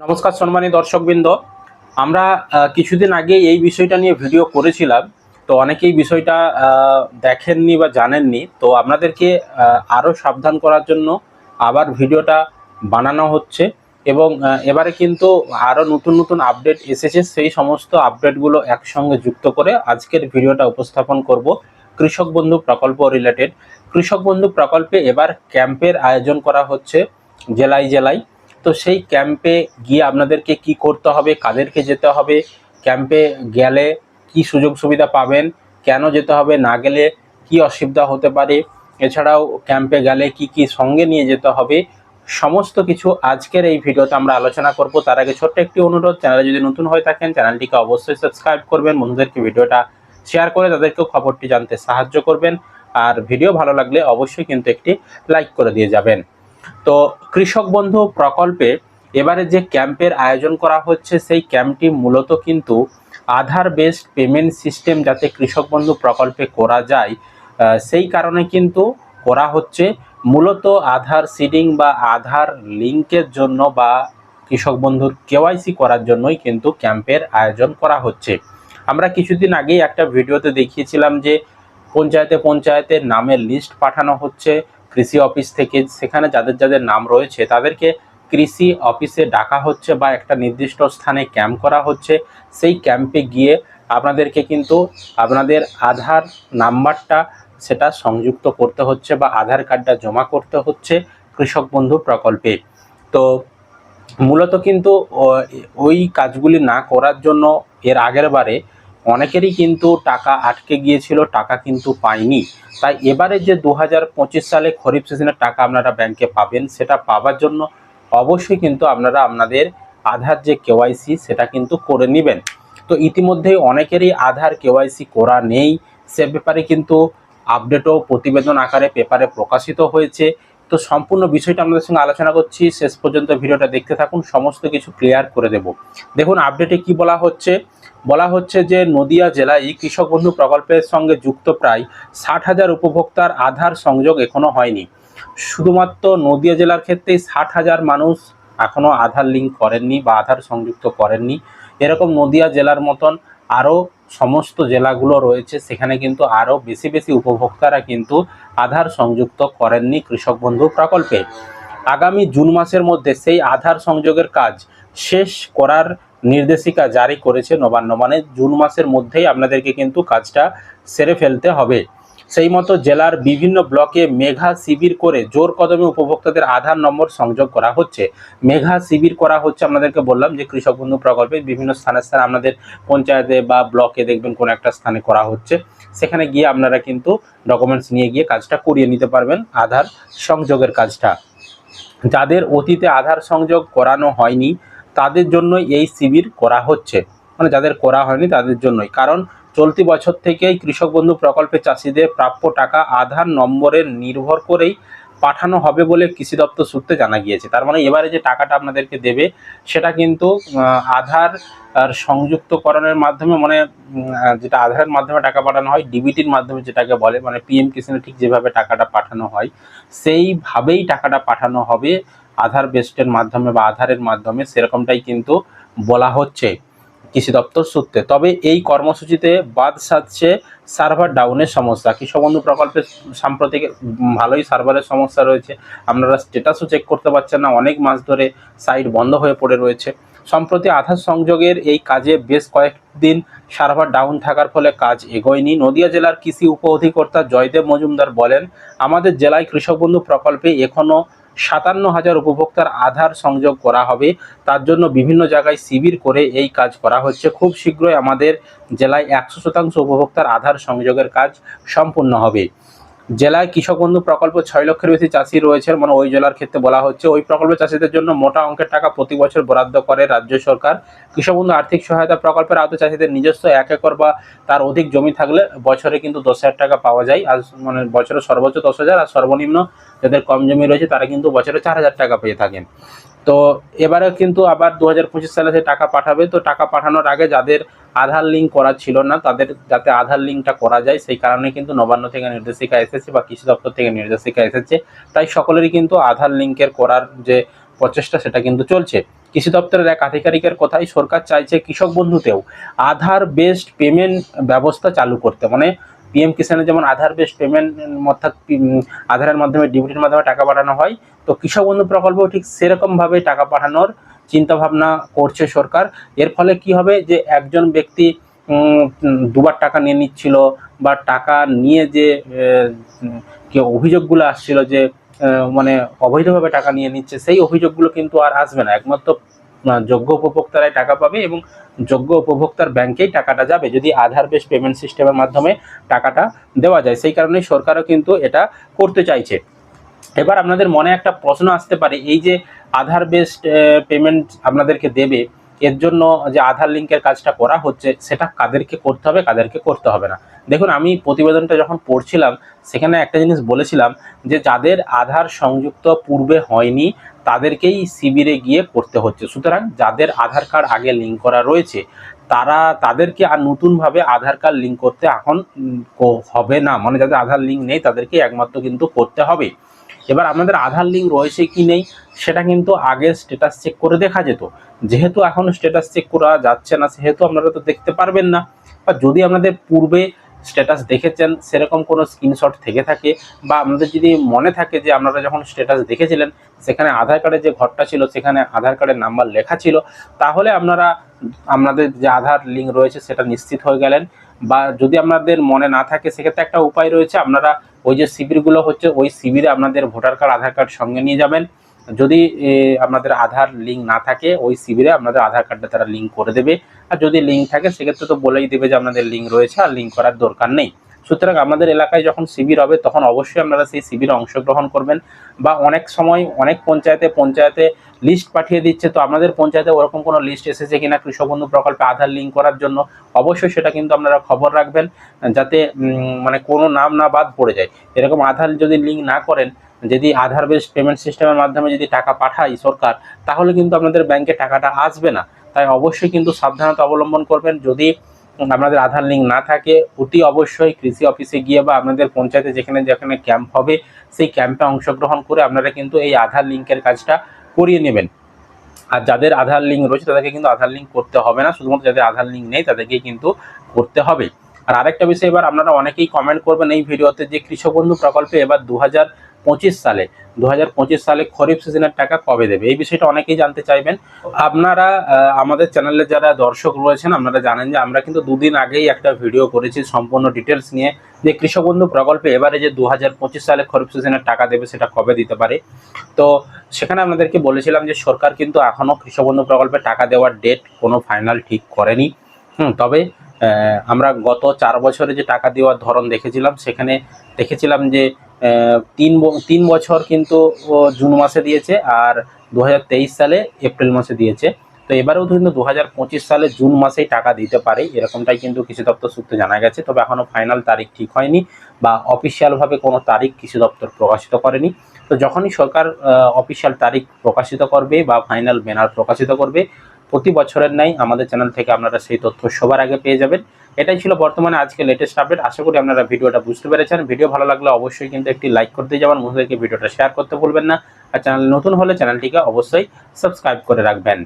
নমস্কার সম্মানী দর্শকবৃন্দ। আমরা কিছুদিন আগে এই বিষয়টা নিয়ে ভিডিও করেছিলাম। তো অনেকেই বিষয়টা দেখেননি বা জানেননি। তো আপনাদেরকে আরও সাবধান করার জন্য আবার ভিডিওটা বানানো হচ্ছে এবং এবারে কিন্তু আরও নতুন নতুন আপডেট এসেছে। সেই সমস্ত আপডেটগুলো একসঙ্গে যুক্ত করে আজকের ভিডিওটা উপস্থাপন করব কৃষক বন্ধু প্রকল্প রিলেটেড কৃষক বন্ধু প্রকল্পে এবার ক্যাম্পের আয়োজন করা হচ্ছে জেলায় জেলায়। তো সেই ক্যাম্পে গিয়ে আপনাদেরকে কি করতে হবে, কাদেরকে যেতে হবে ক্যাম্পে গেলে কি সুযোগ সুবিধা পাবেন, কেন যেতে হবে, না গেলে কি অসুবিধা হতে পারে, এছাড়াও ক্যাম্পে গেলে কি কি সঙ্গে নিয়ে যেতে হবে, সমস্ত কিছু আজকের এই ভিডিওতে আমরা আলোচনা করব। তার আগে ছোট্ট একটি অনুরোধ, চ্যানেলে যদি নতুন হয়ে থাকেন, চ্যানেলটিকে অবশ্যই সাবস্ক্রাইব করবেন, বন্ধুদেরকে ভিডিওটা শেয়ার করে তাদেরকেও খবরটি জানতে সাহায্য করবেন, আর ভিডিও ভালো লাগলে অবশ্যই কিন্তু একটি লাইক করে দিয়ে যাবেন। তো কৃষক বন্ধু প্রকল্পে এবারে যে ক্যাম্পের আয়োজন করা হচ্ছে, সেই ক্যাম্পটি মূলত কিন্তু আধার বেসড পেমেন্ট সিস্টেম যাতে কৃষক বন্ধু প্রকল্পে করা যায় সেই কারণে কিন্তু করা হচ্ছে। মূলত আধার সিডিং বা আধার লিঙ্কের জন্য বা কৃষক বন্ধুর কেওয়াইসি করার জন্যই কিন্তু ক্যাম্পের আয়োজন করা হচ্ছে। আমরা কিছুদিন আগেই একটা ভিডিওতে দেখিয়েছিলাম যে পঞ্চায়েতে পঞ্চায়েতের নামের লিস্ট পাঠানো হচ্ছে। কৃষি অফিস থেকে সেখানে যাদের যাদের নাম রয়েছে, তাদেরকে কৃষি অফিসে ডাকা হচ্ছে বা একটা নির্দিষ্ট স্থানে ক্যাম্প করা হচ্ছে। সেই ক্যাম্পে গিয়ে আপনাদেরকে কিন্তু আপনাদের আধার নাম্বারটা সেটা সংযুক্ত করতে হচ্ছে বা আধার কার্ডটা জমা করতে হচ্ছে কৃষক বন্ধু প্রকল্পে। তো মূলত কিন্তু ওই কাজগুলি না করার জন্য এর আগের বারে অনেকেরই কিন্তু টাকা আটকে গিয়েছিল, টাকা কিন্তু পায়নি। তাই এবারে যে দু হাজার পঁচিশ সালে খরিফ সিজনের টাকা আপনারা ব্যাংকে পাবেন, সেটা পাওয়ার জন্য অবশ্যই কিন্তু আপনারা আপনাদের আধার যে কেওয়াইসি সেটা কিন্তু করে নেবেন। তো ইতিমধ্যেই অনেকেরই আধার কেওয়াইসি করা নেই। সে ব্যাপারে কিন্তু আপডেটও প্রতিবেদন আকারে পেপারে প্রকাশিত হয়েছে। তো সম্পূর্ণ বিষয়টা আপনাদের সঙ্গে আলোচনা করছি। শেষ পর্যন্ত ভিডিওটা দেখতে থাকুন, সমস্ত কিছু ক্লিয়ার করে দেব। দেখুন আপডেটে কি বলা হচ্ছে? বলা হচ্ছে যে নদিয়া জেলায় কৃষক বন্ধু প্রকল্পের সঙ্গে যুক্ত প্রায় ষাট হাজার উপভোক্তার আধার সংযোগ এখনও হয়নি। শুধুমাত্র নদিয়া জেলার ক্ষেত্রেই ষাট হাজার মানুষ এখনও আধার লিঙ্ক করেননি বা আধার সংযুক্ত করেননি। এরকম নদিয়া জেলার মতন আরও সমস্ত জেলাগুলো রয়েছে, সেখানে কিন্তু আরও বেশি বেশি উপভোক্তারা কিন্তু আধার সংযুক্ত করেননি কৃষক বন্ধু প্রকল্পে। আগামী জুন মাসের মধ্যে সেই আধার সংযোগের কাজ শেষ করার নির্দেশিকা জারি করেছে নবান্ন মানে জুন মাসের মধ্যেই আপনাদেরকে কিন্তু কাজটা সেরে ফেলতে হবে। সেই মতো জেলার বিভিন্ন ব্লকে মেঘা শিবির করে জোর কদমে উপভোক্তাদের আধার নম্বর সংযোগ করা হচ্ছে। মেঘা শিবির করা হচ্ছে আপনাদেরকে বললাম যে কৃষক বন্ধু প্রকল্পে বিভিন্ন স্থানে স্থানে আপনাদের পঞ্চায়েতে বা ব্লকে দেখবেন কোনো একটা স্থানে করা হচ্ছে। সেখানে গিয়ে আপনারা কিন্তু ডকুমেন্টস নিয়ে গিয়ে কাজটা করিয়ে নিতে পারবেন আধার সংযোগের কাজটা। যাদের অতীতে আধার সংযোগ করানো হয়নি তাদের জন্য এই শিবির করা হচ্ছে। মানে যাদের করা হয়নি তাদের জন্যই। কারণ চলতি বছর থেকেই কৃষক বন্ধু প্রকল্পে চাষিদের প্রাপ্য টাকা আধার নম্বরের নির্ভর করেই পাঠানো হবে বলে কৃষি দপ্তর সূত্রে জানা গিয়েছে। তার মানে এবারে যে টাকাটা আপনাদেরকে দেবে, সেটা কিন্তু আধার আর সংযুক্তকরণের মাধ্যমে মানে যেটা আধারের মাধ্যমে টাকা পাঠানো হয়, ডিবিটির মাধ্যমে যেটাকে বলে মানে পিএম কিষানে ঠিক যেভাবে টাকাটা পাঠানো হয়, সেইভাবেই টাকাটা পাঠানো হবে। আধার বেস্টের মাধ্যমে বা আধারের মাধ্যমে সেরকমটাই কিন্তু বলা হচ্ছে কৃষি দপ্তর সূত্রে। তবে এই কর্মসূচিতে বাদ সাধছে সার্ভার ডাউনের সমস্যা। কৃষক বন্ধু প্রকল্পে সাম্প্রতিক ভালোই সার্ভারের সমস্যা রয়েছে। আপনারা স্ট্যাটাসও চেক করতে পারছেন না। অনেক মাস ধরে সাইট বন্ধ হয়ে পড়ে রয়েছে। সম্প্রতি আধার সংযোগের এই কাজে বেশ কয়েকদিন সার্ভার ডাউন থাকার ফলে কাজ এগোয়নি। নদিয়া জেলার কৃষি উপ অধিকর্তা জয়দেব মজুমদার বলেন, আমাদের জেলায় কৃষক বন্ধু প্রকল্পে এখনও সাতান্ন হাজার উপভোক্তার আধার সংযোগ করা হবে। তার জন্য বিভিন্ন জায়গায় শিবির করে এই কাজ করা হচ্ছে। খুব শীঘ্রই আমাদের জেলায় একশো শতাংশ উপভোক্তার আধার সংযোগের কাজ সম্পূর্ণ হবে। জেলায় কৃষক বন্ধু প্রকল্প ছয় লক্ষের বেশি চাষি রয়েছে মানে ওই জেলার ক্ষেত্রে বলা হচ্ছে। ওই প্রকল্প চাষিদের জন্য মোটা অঙ্কের টাকা প্রতি বছর বরাদ্দ করে রাজ্য সরকার। কৃষক বন্ধু আর্থিক সহায়তা প্রকল্পের আওতায় চাষিদের নিজস্ব এক একর বা তার অধিক জমি থাকলে বছরে কিন্তু দশ হাজার টাকা পাওয়া যায়। আর মানে বছরে সর্বোচ্চ দশ হাজার আর সর্বনিম্ন যাদের কম জমি রয়েছে তারা কিন্তু বছরে চার হাজার টাকা পেয়ে থাকেন। তো এবারে কিন্তু আবার দু হাজার পঁচিশ সালে সে টাকা পাঠাবে। তো টাকা পাঠানোর আগে যাদের আধার লিঙ্ক করা ছিল না, তাদের যাতে আধার লিঙ্কটা করা যায়, সেই কারণে কিন্তু নবান্ন থেকে নির্দেশিকা এসেছে বা কৃষি দপ্তর থেকে নির্দেশিকা এসেছে। তাই সকলেরই কিন্তু আধার লিঙ্কের করার যে প্রচেষ্টা, সেটা কিন্তু চলছে। কৃষি দপ্তরের এক আধিকারিকের কথাই সরকার চাইছে কৃষক বন্ধুতেও আধার বেসড পেমেন্ট ব্যবস্থা চালু করতে। মানে পিএম কিষানের যেমন আধার বেসড পেমেন্ট অর্থাৎ আধারের মাধ্যমে ডিবিটির মাধ্যমে টাকা পাঠানো হয়, তো কৃষক বন্ধু প্রকল্পও ঠিক সেরকমভাবে টাকা পাঠানোর চিন্তা ভাবনা করছে সরকার। এর ফলে কি হবে যে একজন ব্যক্তি দুবার টাকা নিয়ে নিচ্ছিল বা টাকা নিয়ে যে অভিযোগগুলো আসছিল যে মানে অবৈধভাবে টাকা নিয়ে নিচ্ছে, সেই অভিযোগগুলো কিন্তু আর আসবে না। একমাত্র যোগ্য উপভোক্তারাই টাকা পাবে এবং যোগ্য উপভোক্তার ব্যাংকেই টাকাটা যাবে। যদি আধার বেস পেমেন্ট সিস্টেমের মাধ্যমে টাকাটা দেওয়া যায়, সেই কারণেই সরকারও কিন্তু এটা করতে চাইছে। এবার আপনাদের মনে একটা প্রশ্ন আসতে পারে, এই যে আধার বেসড পেমেন্ট আপনাদেরকে দেবে, এর জন্য যে আধার লিঙ্কের কাজটা করা হচ্ছে, সেটা কাদেরকে করতে হবে, কাদেরকে করতে হবে না? দেখুন, আমি প্রতিবেদনটা যখন পড়ছিলাম, সেখানে একটা জিনিস বলেছিলাম যে যাদের আধার সংযুক্ত পূর্বে হয়নি তাদেরকেই শিবিরে গিয়ে করতে হচ্ছে। সুতরাং যাদের আধার কার্ড আগে লিঙ্ক করা রয়েছে, তারা তাদেরকে আর নতুনভাবে আধার কার্ড লিঙ্ক করতে এখন হবে না। মানে যাদের আধার লিঙ্ক নেই, তাদেরকে একমাত্র কিন্তু করতে হবে। এবার আপনাদের আধার লিঙ্ক রয়েছে কি নেই, সেটা কিন্তু আগে স্ট্যাটাস চেক করে দেখা যেত। যেহেতু এখন স্ট্যাটাস চেক করা যাচ্ছে না, সেহেতু আপনারা তো দেখতে পারবেন না। বা যদি আপনাদের পূর্বে স্ট্যাটাস দেখেছেন, সেরকম কোনো স্ক্রিনশট থেকে থাকে বা আপনাদের যদি মনে থাকে যে আপনারা যখন স্ট্যাটাস দেখেছিলেন, সেখানে আধার কার্ডের যে ঘরটা ছিল, সেখানে আধার কার্ডের নাম্বার লেখা ছিল, তাহলে আপনারা, আপনাদের যে আধার লিঙ্ক রয়েছে সেটা নিশ্চিত হয়ে গেলেন বা যদি আপনাদের মনে না থাকে, সেক্ষেত্রে একটা উপায় রয়েছে, আপনারা ওই যে শিবিরগুলো হচ্ছে, ওই শিবিরে আপনাদের ভোটার কার্ড আধার কার্ড সঙ্গে নিয়ে যাবেন। যদি আপনাদের আধার লিঙ্ক না থাকে, ওই শিবিরে আপনাদের আধার কার্ডটা তারা লিঙ্ক করে দেবে। আর যদি লিঙ্ক থাকে, সেক্ষেত্রে তো বলেই দেবে যে আপনাদের লিঙ্ক রয়েছে আর লিঙ্ক করার দরকার নেই। সুতরাং আমাদের এলাকায় যখন শিবির হবে, তখন অবশ্যই আপনারা সেই শিবিরে অংশগ্রহণ করবেন। বা অনেক সময় অনেক পঞ্চায়েতে পঞ্চায়েতে লিস্ট পাঠিয়ে দিচ্ছে, তো আপনাদের পঞ্চায়েতে ওরকম কোনো লিস্ট এসেছে কিনা কৃষক বন্ধু প্রকল্পে আধার লিঙ্ক করার জন্য, অবশ্যই সেটা কিন্তু আপনারা খবর রাখবেন, যাতে মানে কোনো নাম না বাদ পড়ে যায়। এরকম আধার যদি লিঙ্ক না করেন যদি আধার বেসড পেমেন্ট সিস্টেমের মাধ্যমে যদি টাকা পাঠায় সরকার, তাহলে কিন্তু আপনাদের ব্যাংকে টাকাটা আসবে না। তাই অবশ্যই কিন্তু সাবধানতা অবলম্বন করবেন। যদি আপনাদের আধার লিঙ্ক না থাকে, অতি অবশ্যই কৃষি অফিসে গিয়ে বা আপনাদের পঞ্চায়েতে যেখানে যেখানে ক্যাম্প হবে, সেই ক্যাম্পে অংশগ্রহণ করে আপনারা কিন্তু এই আধার লিঙ্কের কাজটা করিয়ে নেবেন। আর যাদের আধার লিঙ্ক রয়েছে, তাদেরকে কিন্তু আধার লিঙ্ক করতে হবে না। শুধুমাত্র যাদের আধার লিঙ্ক নেই, তাদেরকেই কিন্তু করতে হবে। আর আরেকটা বিষয়, এবার আপনারা অনেকেই কমেন্ট করবেন এই ভিডিওতে যে কৃষক বন্ধু প্রকল্পে এবার দু হাজার পঁচিশ সালে দু হাজার পঁচিশ সালে খরিফ সিজনের টাকা কবে দেবে? এই বিষয়টা অনেকেই জানতে চাইবেন। আপনারা আমাদের চ্যানেলে যারা দর্শক রয়েছেন, আপনারা জানেন যে আমরা কিন্তু দুদিন আগেই একটা ভিডিও করেছি সম্পূর্ণ ডিটেলস নিয়ে যে কৃষক বন্ধু প্রকল্পে এবারে যে দু হাজার পঁচিশ সালে খরিফ সিজনের টাকা দেবে, সেটা কবে দিতে পারে? তো সেখানে আপনাদেরকে বলেছিলাম যে সরকার কিন্তু এখনও কৃষক বন্ধু প্রকল্পে টাকা দেওয়ার ডেট কোনো ফাইনাল ঠিক করেনি। হুম, তবে আমরা গত চার বছরে যে টাকা দেওয়ার ধরন দেখেছিলাম, সেখানে দেখেছিলাম যে তিন তিন বছর কিন্তু জুন মাসে দিয়েছে আর দু হাজার তেইশ সালে এপ্রিল মাসে দিয়েছে। তো এবারেও কিন্তু দু সালে জুন মাসেই টাকা দিতে পারে, এরকমটাই কিন্তু কৃষি দপ্তর সূত্রে জানা গেছে। তবে এখনও ফাইনাল তারিখ ঠিক হয়নি বা অফিসিয়ালভাবে কোনো তারিখ কৃষি দপ্তর প্রকাশিত করেনি। তো যখনই সরকার অফিসিয়াল তারিখ প্রকাশিত করবে বা ফাইনাল ব্যানার প্রকাশিত করবে, প্রতি বছরের নাই আমাদের চ্যানেল থেকে আপনারা সেই তথ্য সবার আগে পেয়ে যাবেন। এটাই ছিল বর্তমানে আজকে লেটেস্ট আপডেট আশা করি আপনারা ভিডিওটা বুঝতে পেরেছেন। ভিডিও ভালো লাগলে অবশ্যই কিন্তু একটি লাইক করতে যাবেন, বন্ধুদেরকে ভিডিওটা শেয়ার করতে ভুলবেন না। আর চ্যানেল নতুন হলে চ্যানেলটিকে অবশ্যই সাবস্ক্রাইব করে রাখবেন।